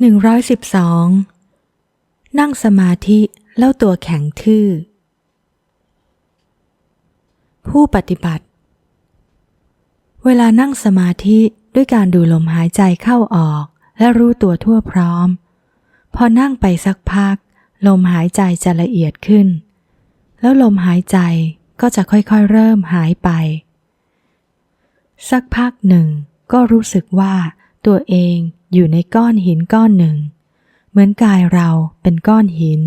112 นั่งสมาธิแล้วตัวแข็งทื่อ ผู้ปฏิบัติ เวลานั่งสมาธิด้วยการดูลมหายใจเข้าออก และรู้ตัวทั่วพร้อม พอนั่งไปสักพัก ลมหายใจจะละเอียดขึ้น แล้วลมหายใจก็จะค่อยๆเริ่มหายไป สักพักหนึ่งก็รู้สึกว่า ตัวเองอยู่ในก้อนหินก้อนหนึ่ง เหมือนกายเราเป็นก้อนหิน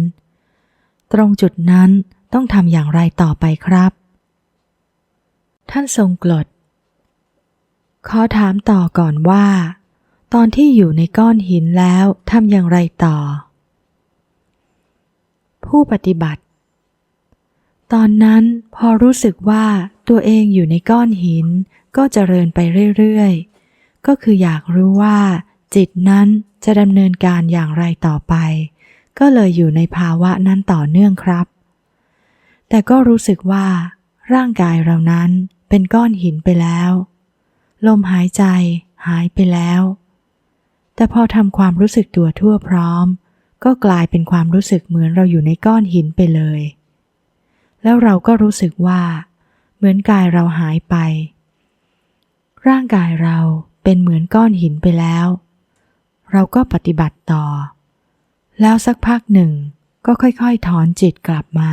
ตรงจุดนั้นต้องทำอย่างไรต่อไปครับ ท่านทรงกรดขอถามต่อก่อนว่า ตอนที่อยู่ในก้อนหินแล้วทำอย่างไรต่อ ผู้ปฏิบัติ ตอนนั้นพอรู้สึกว่าตัวเองอยู่ในก้อนหินก็เจริญไปเรื่อยๆ ก็คืออยากรู้ว่า จิตนั้นจะดำเนินการอย่างไรต่อไป ก็เลยอยู่ในภาวะนั้นต่อเนื่องครับ แต่ก็รู้สึกว่า ร่างกายเรานั้นเป็นก้อนหินไปแล้ว ลมหายใจหายไปแล้ว แต่พอทำความรู้สึกตัวทั่วพร้อม ก็กลายเป็นความรู้สึกเหมือนเราอยู่ในก้อนหินไปเลย แล้วเราก็รู้สึกว่า เหมือนกายเราหายไป ร่างกายเรา เป็นเหมือนก้อนหินไปแล้ว เราก็ปฏิบัติต่อ แล้วสักพักหนึ่งก็ค่อยๆ ถอนจิตกลับมา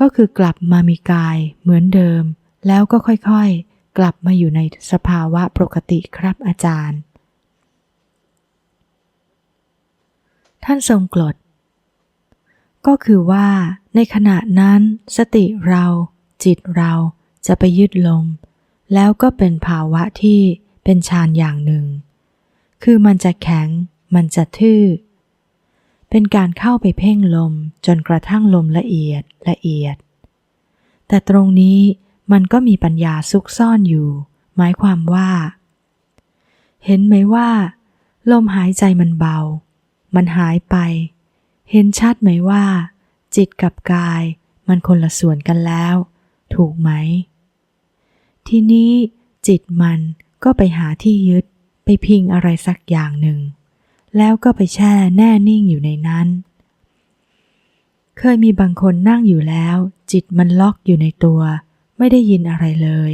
ก็คือกลับมามีกายเหมือนเดิม แล้วก็ค่อยๆ กลับมาอยู่ในสภาวะปกติครับอาจารย์ ท่านทรงกรดก็คือว่าในขณะนั้น สติเรา จิตเราจะไปยึดลม แล้วก็เป็นภาวะที่ เป็นฌานอย่างหนึ่ง คือมันจะแข็ง มันจะทื่อ เป็นการเข้าไปเพ่งลมจนกระทั่งลมละเอียดละเอียด แต่ตรงนี้มันก็มีปัญญาซุกซ่อนอยู่ หมายความว่า เห็นไหมว่า ลมหายใจมันเบา มันหายไป เห็นชัดไหมว่า จิตกับกายมันคนละส่วนกันแล้ว ถูกไหม ทีนี้จิตมัน ก็ไปหาที่ยึดไปพิงอะไรสักอย่างหนึ่ง แล้วก็ไปแช่แน่นิ่งอยู่ในนั้น เคยมีบางคนนั่งอยู่แล้ว จิตมันล็อกอยู่ในตัว ไม่ได้ยินอะไรเลย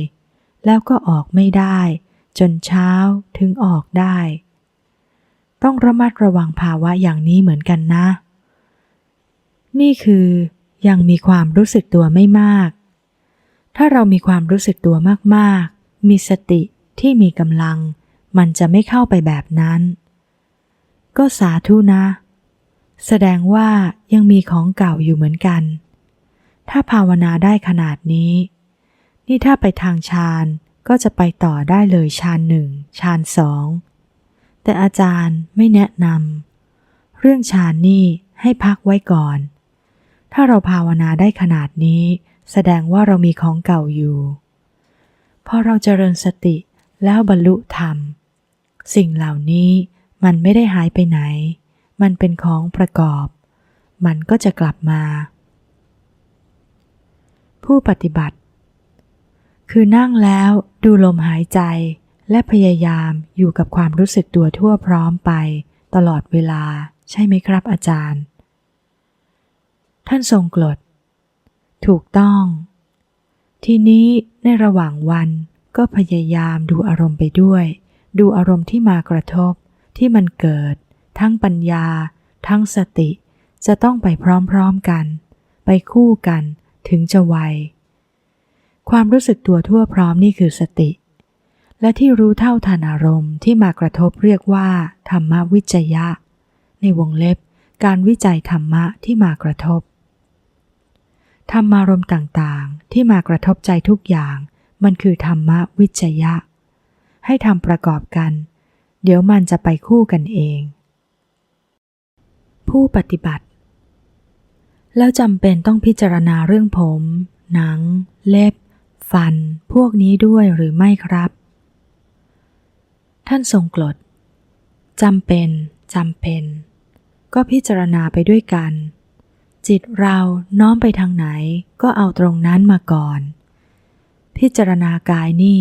แล้วก็ออกไม่ได้ จนเช้าถึงออกได้ ต้องระมัดระวังภาวะอย่างนี้เหมือนกันนะ นี่คือยังมีความรู้สึกตัวไม่มาก ถ้าเรามีความรู้สึกตัวมากๆ มีสติ ที่มีกำลัง มันจะไม่เข้าไปแบบนั้น ก็สาธุนะ แสดงว่ายังมีของเก่าอยู่เหมือนกัน ถ้าภาวนาได้ขนาดนี้ นี่ถ้าไปทางฌานก็จะไปต่อได้เลยฌานหนึ่งฌานสองแต่อาจารย์ไม่แนะนำเรื่องฌานนี่ให้พักไว้ก่อน ถ้าเราภาวนาได้ขนาดนี้ แสดงว่าเรามีของเก่าอยู่พอเราเจริญสติ แล้วบรรลุธรรม สิ่งเหล่านี้มันไม่ได้หายไปไหน มันเป็นของประกอบ มันก็จะกลับมา ผู้ปฏิบัติ คือนั่งแล้วดูลมหายใจและพยายามอยู่กับความรู้สึกตัวทั่วพร้อมไป ตลอดเวลาใช่ไหมครับอาจารย์ ท่านทรงกรดถูกต้อง ทีนี้ในระหว่างวัน ก็พยายามดูอารมณ์ไปด้วย ดูอารมณ์ที่มากระทบ ที่มันเกิด ทั้งปัญญา ทั้งสติ จะต้องไปพร้อมๆกัน ไปคู่กันถึงจะไว ความรู้สึกตัวทั่วพร้อมนี่คือสติ และที่รู้เท่าทันอารมณ์ที่มากระทบเรียกว่า ธรรมวิจยะ ในวงเล็บการวิจัยธรรมะที่มากระทบ ธรรมารมณ์ต่างๆ ที่มากระทบใจทุกอย่าง มันคือธรรมะวิจยะ ให้ทำประกอบกัน เดี๋ยวมันจะไปคู่กันเอง ผู้ปฏิบัติ แล้วจำเป็นต้องพิจารณาเรื่องผม หนัง เล็บ ฟัน พวกนี้ด้วยหรือไม่ครับ ท่านทรงกรดจำเป็นจำเป็น ก็พิจารณาไปด้วยกันจิตเราน้อมไปทางไหนก็เอาตรงนั้นมาก่อน พิจารณากายนี่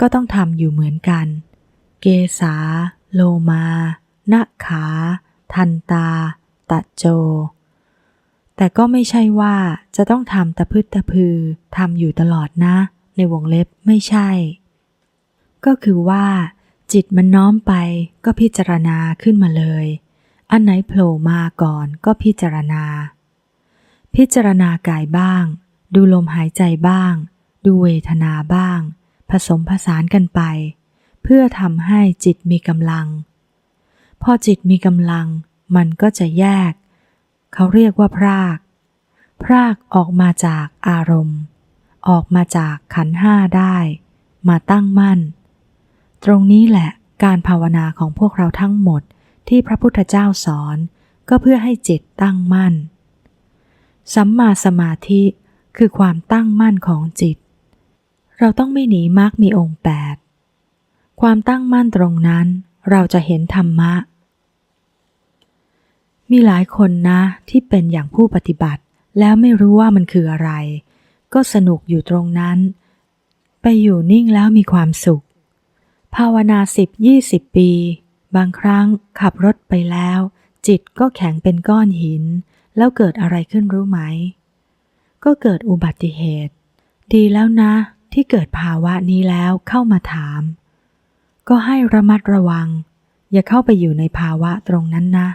ก็ต้องทำอยู่เหมือนกัน เกษาโลมานะขา ทันตาตะโจ แต่ก็ไม่ใช่ว่าจะต้องทำตะพึดตะพือทำอยู่ตลอดนะ ในวงเล็บไม่ใช่ ก็คือว่า จิตมันน้อมไปก็พิจารณาขึ้นมาเลย อันไหนโผล่มาก่อนก็พิจารณา พิจารณากายบ้าง ดูลมหายใจบ้าง ดูเวทนาบ้าง ผสมผสานกันไป เพื่อทำให้จิตมีกำลัง พอจิตมีกำลัง มันก็จะแยก เขาเรียกว่าพราก พรากออกมาจากอารมณ์ ออกมาจากขันห้าได้ มาตั้งมั่น ตรงนี้แหละการภาวนาของพวกเราทั้งหมดที่พระพุทธเจ้าสอนก็เพื่อให้จิตตั้งมั่น สัมมาสมาธิคือความตั้งมั่นของจิต เราต้องไม่หนีมรรคมีองค์แปดความตั้งมั่นตรงนั้นเราจะเห็นธรรมะ มีหลายคนนะที่เป็นอย่างผู้ปฏิบัติ แล้วไม่รู้ว่ามันคืออะไร ก็สนุกอยู่ตรงนั้น ไปอยู่นิ่งแล้วมีความสุข ภาวนาสิบยี่สิบปี บางครั้งขับรถไปแล้ว จิตก็แข็งเป็นก้อนหิน แล้วเกิดอะไรขึ้นรู้ไหม ก็เกิดอุบัติเหตุ ดีแล้วนะ ที่เกิดภาวะนี้แล้วเข้ามาถาม ก็ให้ระมัดระวัง อย่าเข้าไปอยู่ในภาวะตรงนั้นนะ